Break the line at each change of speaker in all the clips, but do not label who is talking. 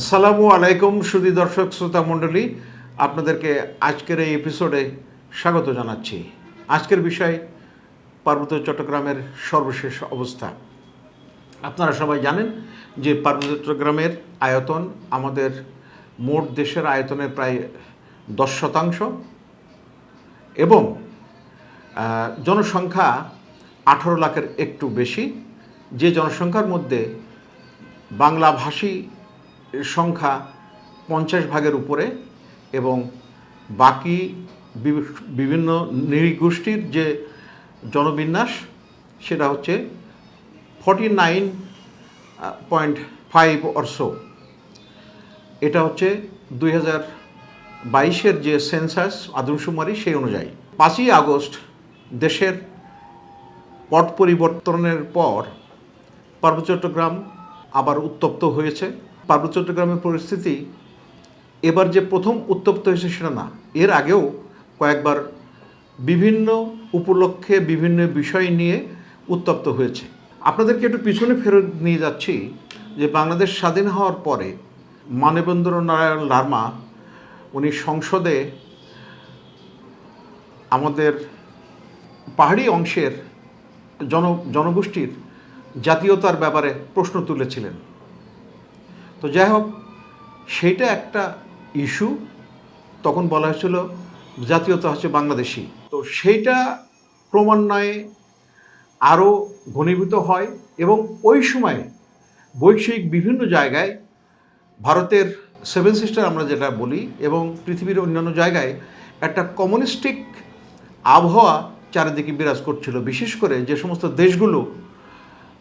আসসালামু আলাইকুম সুদী দর্শক শ্রোতা মণ্ডলী। আপনাদেরকে আজকের এই এপিসোডে স্বাগত জানাচ্ছি। আজকের বিষয় পার্বত্য চট্টগ্রামের সর্বশেষ অবস্থা। আপনারা সবাই জানেন যে পার্বত্য চট্টগ্রামের আয়তন আমাদের মোট দেশের আয়তনের প্রায় দশ শতাংশ এবং জনসংখ্যা আঠারো লাখের একটু বেশি। যে জনসংখ্যার মধ্যে বাংলাভাষী সংখ্যা পঞ্চাশ ভাগের উপরে এবং বাকি বিভিন্ন নৃগোষ্ঠীর যে জনবিন্যাস, সেটা হচ্ছে forty nine point five or so এটা হচ্ছে দুই হাজার বাইশের যে সেন্সাস আদমশুমারি সেই অনুযায়ী। পাঁচই আগস্ট দেশের পট পরিবর্তনের পর পার্বত্য চট্টগ্রাম আবার উত্তপ্ত হয়েছে। পার্বত্য চট্টগ্রামের পরিস্থিতি, এবার যে প্রথম উত্তপ্ত হয়েছে সেটা না। এর আগেও কয়েকবার বিভিন্ন উপলক্ষে বিভিন্ন বিষয় নিয়ে উত্তপ্ত হয়েছে। আপনাদেরকে একটু পিছনে ফেরত নিয়ে যাচ্ছি যে বাংলাদেশ স্বাধীন হওয়ার পরে মানবেন্দ্র নারায়ণ লার্মা, উনি সংসদে আমাদের পাহাড়ি অংশের জন, জনগোষ্ঠীর জাতীয়তার ব্যাপারে প্রশ্ন তুলেছিলেন। তো যাই হোক, সেইটা একটা ইস্যু তখন বলা হয়েছিল, জাতীয়তা হচ্ছে বাংলাদেশি। তো সেইটা ক্রমান্বয়ে আরও ঘনীভূত হয় এবং ওই সময়ে বৈশ্বিক বিভিন্ন জায়গায় ভারতের সেভেন সিস্টার আমরা যেটা বলি এবং পৃথিবীর অন্যান্য জায়গায় একটা কমিউনিস্টিক আবহাওয়া চারিদিকে বিরাজ করছিল। বিশেষ করে যে সমস্ত দেশগুলো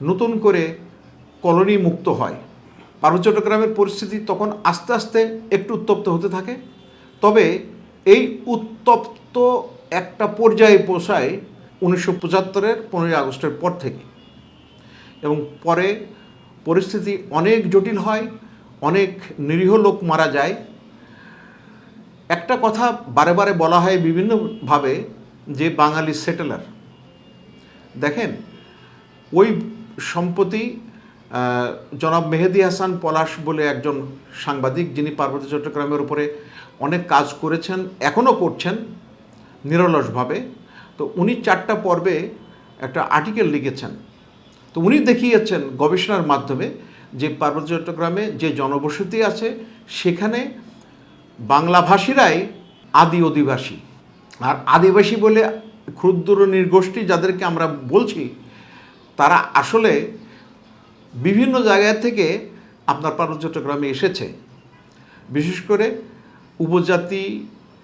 নতুন করে কলোনি মুক্ত হয়। পার্বত্য চট্টগ্রামের পরিস্থিতি তখন আস্তে আস্তে একটু উত্তপ্ত হতে থাকে। তবে এই উত্তপ্ত একটা পর্যায়ে পৌঁছায় উনিশশো পঁচাত্তরের পনেরোই আগস্টের পর থেকে। এবং পরে পরিস্থিতি অনেক জটিল হয়, অনেক নিরীহ লোক মারা যায়। একটা কথা বারে বারে বলা হয় বিভিন্নভাবে যে বাঙালি সেটেলার। দেখেন, ওই সম্প্রতি জনাব মেহেদি হাসান পলাশ বলে একজন সাংবাদিক, যিনি পার্বত্য চট্টগ্রামের উপরে অনেক কাজ করেছেন, এখনও করছেন নিরলসভাবে। তো উনি চারটা পর্বে একটা আর্টিকেল লিখেছেন। তো উনি দেখিয়েছেন গবেষণার মাধ্যমে যে পার্বত্য চট্টগ্রামে যে জনবসতি আছে, সেখানে বাংলাভাষীরাই আদি অধিবাসী। আর আদিবাসী বলে ক্ষুদ্র নির্গোষ্ঠী যাদেরকে আমরা বলছি, তারা আসলে বিভিন্ন জায়গা থেকে আপনার পার্বত্য চট্টগ্রামে এসেছে। বিশেষ করে উপজাতি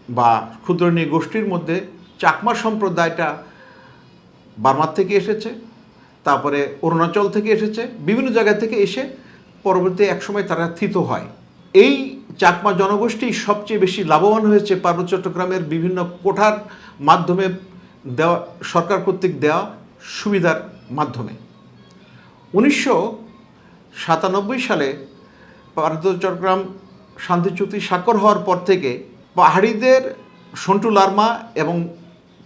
বা ক্ষুদ্র গোষ্ঠীর মধ্যে চাকমা সম্প্রদায়টা বার্মার থেকে এসেছে, তারপরে অরুণাচল থেকে এসেছে, বিভিন্ন জায়গা থেকে এসে পরবর্তী একসময় তারা থিত হয়। এই চাকমা জনগোষ্ঠী সবচেয়ে বেশি লাভবান হয়েছে পার্বত্য চট্টগ্রামের বিভিন্ন কোঠার মাধ্যমে দেওয়া, সরকার কর্তৃক দেওয়া সুবিধার মাধ্যমে। উনিশশো সাতানব্বই সালে পার্বত্য চট্টগ্রাম শান্তি চুক্তি স্বাক্ষর হওয়ার পর থেকে পাহাড়িদের সন্টু লার্মা এবং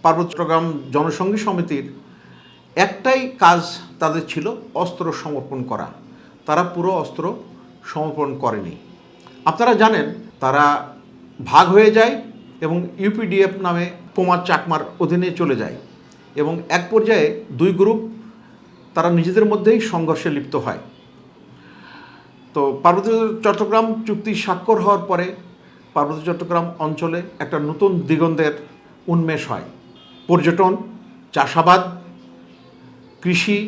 পার্বত্য চট্টগ্রাম জনসংঘী সমিতির একটাই কাজ তাদের ছিল অস্ত্র সমর্পণ করা। তারা পুরো অস্ত্র সমর্পণ করেনি। আপনারা জানেন, তারা ভাগ হয়ে যায় এবং ইউপিডিএফ নামে পোমার চাকমার অধীনে চলে যায় এবং এক পর্যায়ে দুই গ্রুপ তারা নিজেদের মধ্যেই সংঘর্ষে লিপ্ত হয়। তো পার্বত্য চট্টগ্রাম চুক্তি স্বাক্ষর হওয়ার পরে পার্বত্য চট্টগ্রাম অঞ্চলে একটা নতুন দিগন্তের উন্মেষ হয়। পর্যটন, চাষাবাদ, কৃষি,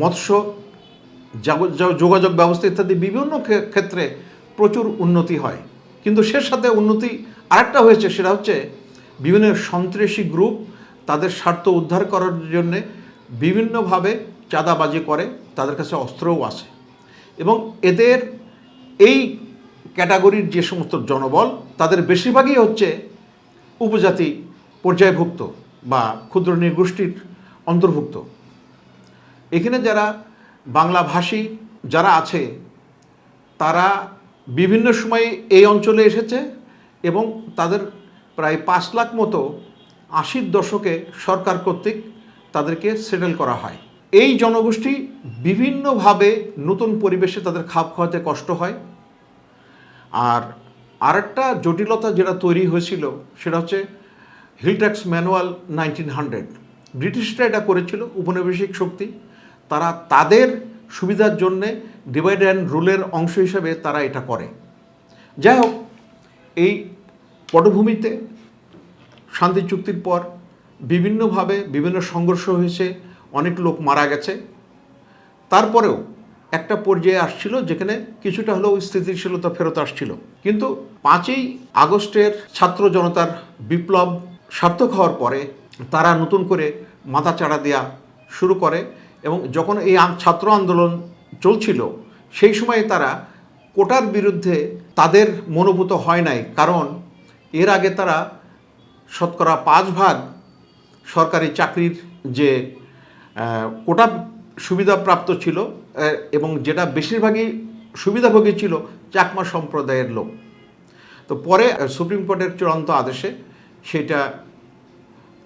মৎস্য যোগাযোগ ব্যবস্থা ইত্যাদি বিভিন্ন ক্ষেত্রে প্রচুর উন্নতি হয়। কিন্তু সে সাথে উন্নতি আরেকটা হয়েছে, সেটা হচ্ছে বিভিন্ন সন্ত্রাসী গ্রুপ তাদের স্বার্থ উদ্ধার করার জন্যে বিভিন্নভাবে চাঁদাবাজি করে, তাদের কাছে অস্ত্রও আছে। এবং এদের এই ক্যাটাগরির যে সমস্ত জনবল, তাদের বেশিরভাগই হচ্ছে উপজাতি পর্যায়ভুক্ত বা ক্ষুদ্র নৃগোষ্ঠীর অন্তর্ভুক্ত। এখানে যারা বাংলাভাষী যারা আছে, তারা বিভিন্ন সময়ে এই অঞ্চলে এসেছে এবং তাদের প্রায় পাঁচ লাখ মতো আশির দশকে সরকার কর্তৃক তাদেরকে সেটেল করা হয়। এই জনগোষ্ঠী বিভিন্নভাবে নতুন পরিবেশে তাদের খাপ খাওয়াতে কষ্ট হয়। আর আরেকটা জটিলতা যেটা তৈরি হয়েছিল, সেটা হচ্ছে hill tax manual nineteen hundred. ব্রিটিশরা এটা করেছিল উপনিবেশিক শক্তি। তারা তাদের সুবিধার জন্যে ডিভাইড অ্যান্ড রুলের অংশ হিসেবে তারা এটা করে। যাই হোক, এই পটভূমিতে শান্তি চুক্তির পর বিভিন্নভাবে বিভিন্ন সংঘর্ষ হয়েছে। অনেক লোক মারা গেছে। তারপরেও একটা পর্যায়ে আসছিল যেখানে কিছুটা হলেও স্থিতিশীলতা ফেরত আসছিল। কিন্তু পাঁচই আগস্টের ছাত্র জনতার বিপ্লব সার্থক হওয়ার পরে তারা নতুন করে মাথা চাড়া দেওয়া শুরু করে এবং যখন এই ছাত্র আন্দোলন চলছিল, সেই সময়ে তারা কোটার বিরুদ্ধে তাদের মনোভূত হয় নাই। কারণ এর আগে তারা শতকরা পাঁচ ভাগ সরকারি চাকরির যে কোটা সুবিধাপ্রাপ্ত ছিল এবং যেটা বেশিরভাগই সুবিধাভোগী ছিল চাকমা সম্প্রদায়ের লোক। তো পরে সুপ্রিম কোর্টের চূড়ান্ত আদেশে সেটা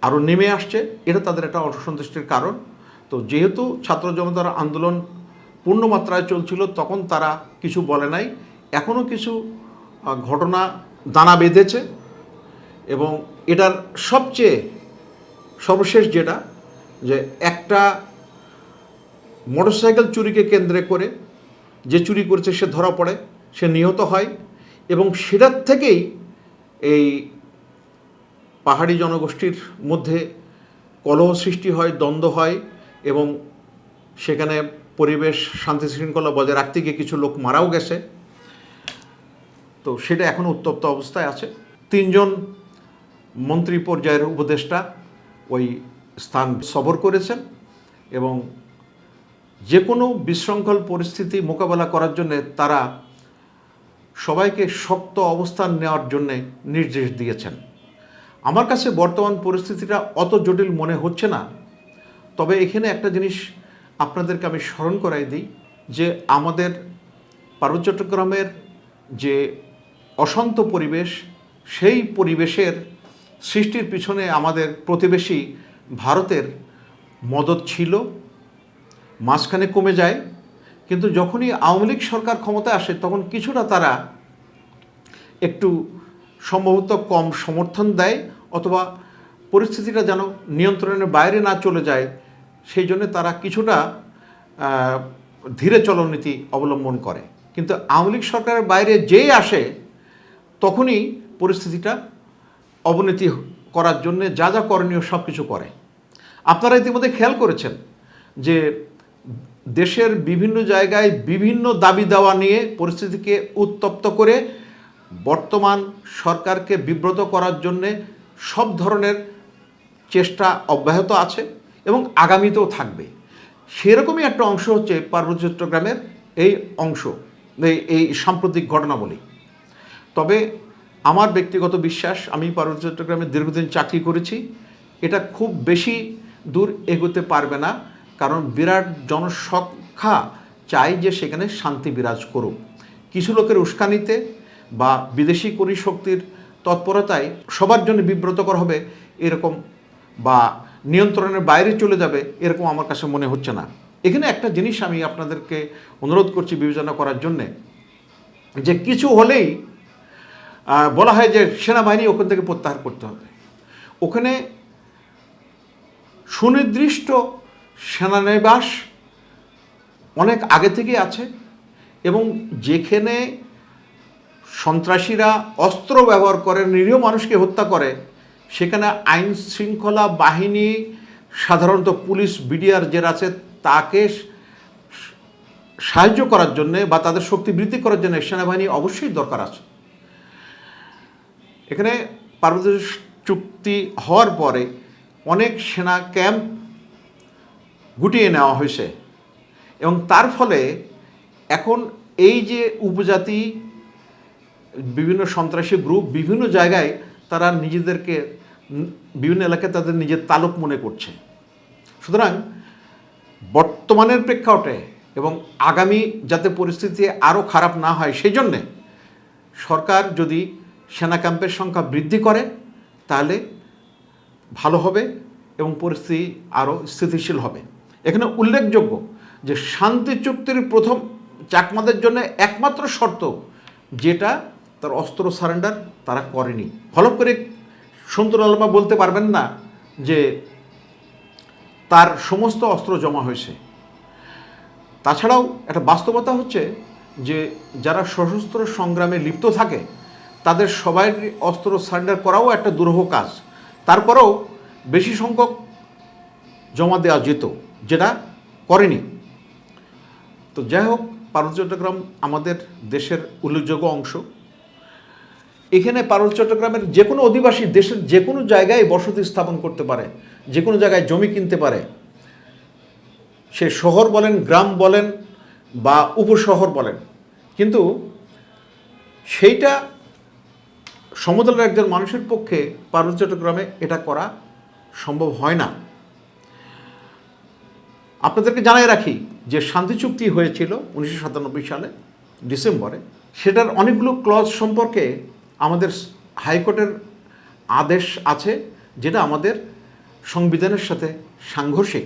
আরও নেমে আসছে। এটা তাদের একটা অসন্তুষ্টির কারণ। তো যেহেতু ছাত্র জনতার আন্দোলন পূর্ণমাত্রায় চলছিল, তখন তারা কিছু বলে নাই। এখনও কিছু ঘটনা দানা বেঁধেছে এবং এটার সবচেয়ে সর্বশেষ যেটা যে একটা মোটরসাইকেল চুরিকে কেন্দ্রে করে যে চুরি করেছে সে ধরা পড়ে, সে নিহত হয় এবং সেটার থেকেই এই পাহাড়ি জনগোষ্ঠীর মধ্যে কলহ সৃষ্টি হয়, দ্বন্দ্ব হয় এবং সেখানে পরিবেশ শান্তি শৃঙ্খলা বজায় রাখতে গিয়ে কিছু লোক মারাও গেছে। তো সেটা এখনও উত্তপ্ত অবস্থায় আছে। তিনজন মন্ত্রী পর্যায়ের উপদেষ্টা ওই স্থান সফর করেছেন এবং যে কোনো বিশৃঙ্খল পরিস্থিতি মোকাবেলা করার জন্য তারা সবাইকে শক্ত অবস্থান নেওয়ার জন্যে নির্দেশ দিয়েছেন। আমার কাছে বর্তমান পরিস্থিতিটা অত জটিল মনে হচ্ছে না। তবে এখানে একটা জিনিস আপনাদেরকে আমি স্মরণ করাই দিই যে আমাদের পার্বত্য চট্টগ্রামের যে অশান্ত পরিবেশ, সেই পরিবেশের সৃষ্টির পিছনে আমাদের প্রতিবেশী ভারতের মদত ছিল, মাঝখানে কমে যায়, কিন্তু যখনই আওয়ামী লীগ সরকার ক্ষমতায় আসে, তখন কিছুটা তারা একটু সম্ভবত কম সমর্থন দেয়, অথবা পরিস্থিতিটা যেন নিয়ন্ত্রণের বাইরে না চলে যায়, সেই জন্য তারা কিছুটা ধীরে চলনীতি অবলম্বন করে। কিন্তু আওয়ামী লীগ সরকারের বাইরে যেই আসে, তখনই পরিস্থিতিটা অবনতি করার জন্য যা যা করণীয় সব কিছু করে। আপনারা ইতিমধ্যে খেয়াল করেছেন যে দেশের বিভিন্ন জায়গায় বিভিন্ন দাবি দেওয়া নিয়ে পরিস্থিতিকে উত্তপ্ত করে বর্তমান সরকারকে বিব্রত করার জন্যে সব ধরনের চেষ্টা অব্যাহত আছে এবং আগামীতেও থাকবে। সেরকমই একটা অংশ হচ্ছে পার্বত্য চট্টগ্রামের এই অংশ, এই সাম্প্রতিক ঘটনাবলী। তবে আমার ব্যক্তিগত বিশ্বাস, আমি পার্বত্য চট্টগ্রামে দীর্ঘদিন চাকরি করেছি, এটা খুব বেশি দূর এগোতে পারবে না, কারণ বিরাট জনসংখ্যা চাই যে সেখানে শান্তি বিরাজ করুক। কিছু লোকের উস্কানিতে বা বিদেশি করি শক্তির তৎপরতায় সবার জন্য বিব্রতকর হবে এরকম বা নিয়ন্ত্রণের বাইরে চলে যাবে এরকম আমার কাছে মনে হচ্ছে না। এখানে একটা জিনিস আমি আপনাদেরকে অনুরোধ করছি বিবেচনা করার জন্যে, যে কিছু হলেই বলা হয় যে সেনাবাহিনী ওখান থেকে প্রত্যাহার করতে হবে। ওখানে সুনির্দিষ্ট সেনানিবাস অনেক আগে থেকেই আছে এবং যেখানে সন্ত্রাসীরা অস্ত্র ব্যবহার করে, নিরীহ মানুষকে হত্যা করে, সেখানে আইন শৃঙ্খলা বাহিনী, সাধারণত পুলিশ, বিডিআর যারা আছে, তাকে সাহায্য করার জন্য বা তাদের শক্তি বৃদ্ধি করার জন্য সেনাবাহিনী অবশ্যই দরকার আছে। এখানে পার্বত্য চুক্তি হওয়ার পরে অনেক সেনা ক্যাম্প গুটিয়ে নেওয়া হয়েছে। এবং তার ফলে এখন এই যে উপজাতি, বিভিন্ন সন্ত্রাসী গ্রুপ বিভিন্ন জায়গায় তারা নিজেদেরকে, বিভিন্ন এলাকায় তাদের নিজের তালুক মনে করছে। সুতরাং বর্তমানের প্রেক্ষাপটে এবং আগামী যাতে পরিস্থিতি আরও খারাপ না হয় সেই জন্যে সরকার যদি সেনা ক্যাম্পের সংখ্যা বৃদ্ধি করে, তাহলে ভালো হবে এবং পরিস্থিতি আরও স্থিতিশীল হবে। এখানে উল্লেখযোগ্য যে শান্তি চুক্তির প্রথম চাকমাদের জন্য একমাত্র শর্ত যেটা তার অস্ত্র সারেন্ডার তারা করেনি। হলপ করে সন্তুর আলমা বলতে পারবেন না যে তার সমস্ত অস্ত্র জমা হয়েছে। তাছাড়াও একটা বাস্তবতা হচ্ছে যে যারা সশস্ত্র সংগ্রামে লিপ্ত থাকে, তাদের সবাই অস্ত্র সারেন্ডার করাও একটা দুরূহ কাজ। তারপরেও বেশি সংখ্যক জমা দেওয়া যেত, যেটা করেনি। তো যাই হোক পার্বত্য চট্টগ্রাম আমাদের দেশের উল্লেখযোগ্য অংশ। এখানে পার্বত্য চট্টগ্রামের যে কোনো অধিবাসী দেশের যে কোনো জায়গায় বসতি স্থাপন করতে পারে, যে কোনো জায়গায় জমি কিনতে পারে। সে শহর বলেন, গ্রাম বলেন বা উপশহর বলেন, কিন্তু সেইটা সমতলের একজন মানুষের পক্ষে পার্বত্য চট্টগ্রামে এটা করা সম্ভব হয় না। আপনাদেরকে জানাই রাখি যে শান্তি চুক্তি হয়েছিল উনিশশো সাতানব্বই সালে, ডিসেম্বরে। সেটার অনেকগুলো ক্লজ সম্পর্কে আমাদের হাইকোর্টের আদেশ আছে যেটা আমাদের সংবিধানের সাথে সাংঘর্ষিক।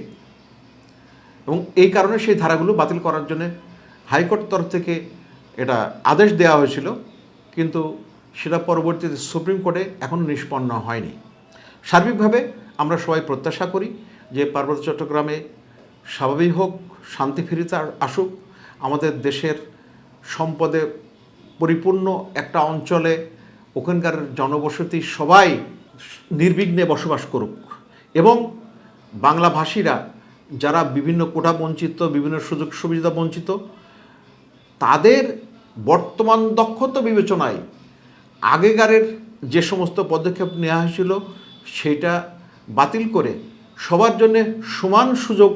এবং এই কারণে সেই ধারাগুলো বাতিল করার জন্য হাইকোর্ট তরফ থেকে এটা আদেশ দেওয়া হয়েছিল। কিন্তু সেটা পরবর্তীতে সুপ্রিম কোর্টে এখনও নিষ্পন্ন হয়নি। সার্বিকভাবে আমরা সবাই প্রত্যাশা করি যে পার্বত্য চট্টগ্রামে স্বাভাবিক হোক, শান্তি ফিরিতে আসুক, আমাদের দেশের সম্পদে পরিপূর্ণ একটা অঞ্চলে ওখানকার জনবসতি সবাই নির্বিঘ্নে বসবাস করুক এবং বাংলাভাষীরা যারা বিভিন্ন কোটা বঞ্চিত, বিভিন্ন সুযোগ সুবিধা বঞ্চিত, তাদের বর্তমান দক্ষতা বিবেচনায় আগেকারের যে সমস্ত পদক্ষেপ নেওয়া হয়েছিল, সেটা বাতিল করে সবার জন্যে সমান সুযোগ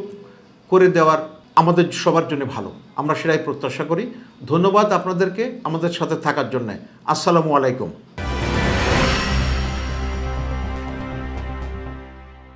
করে দেওয়ার আমাদের সবার জন্য ভালো। আমরা সেটাই প্রত্যাশা করি। ধন্যবাদ আপনাদেরকে আমাদের সাথে থাকার জন্যে। আসসালামু আলাইকুম।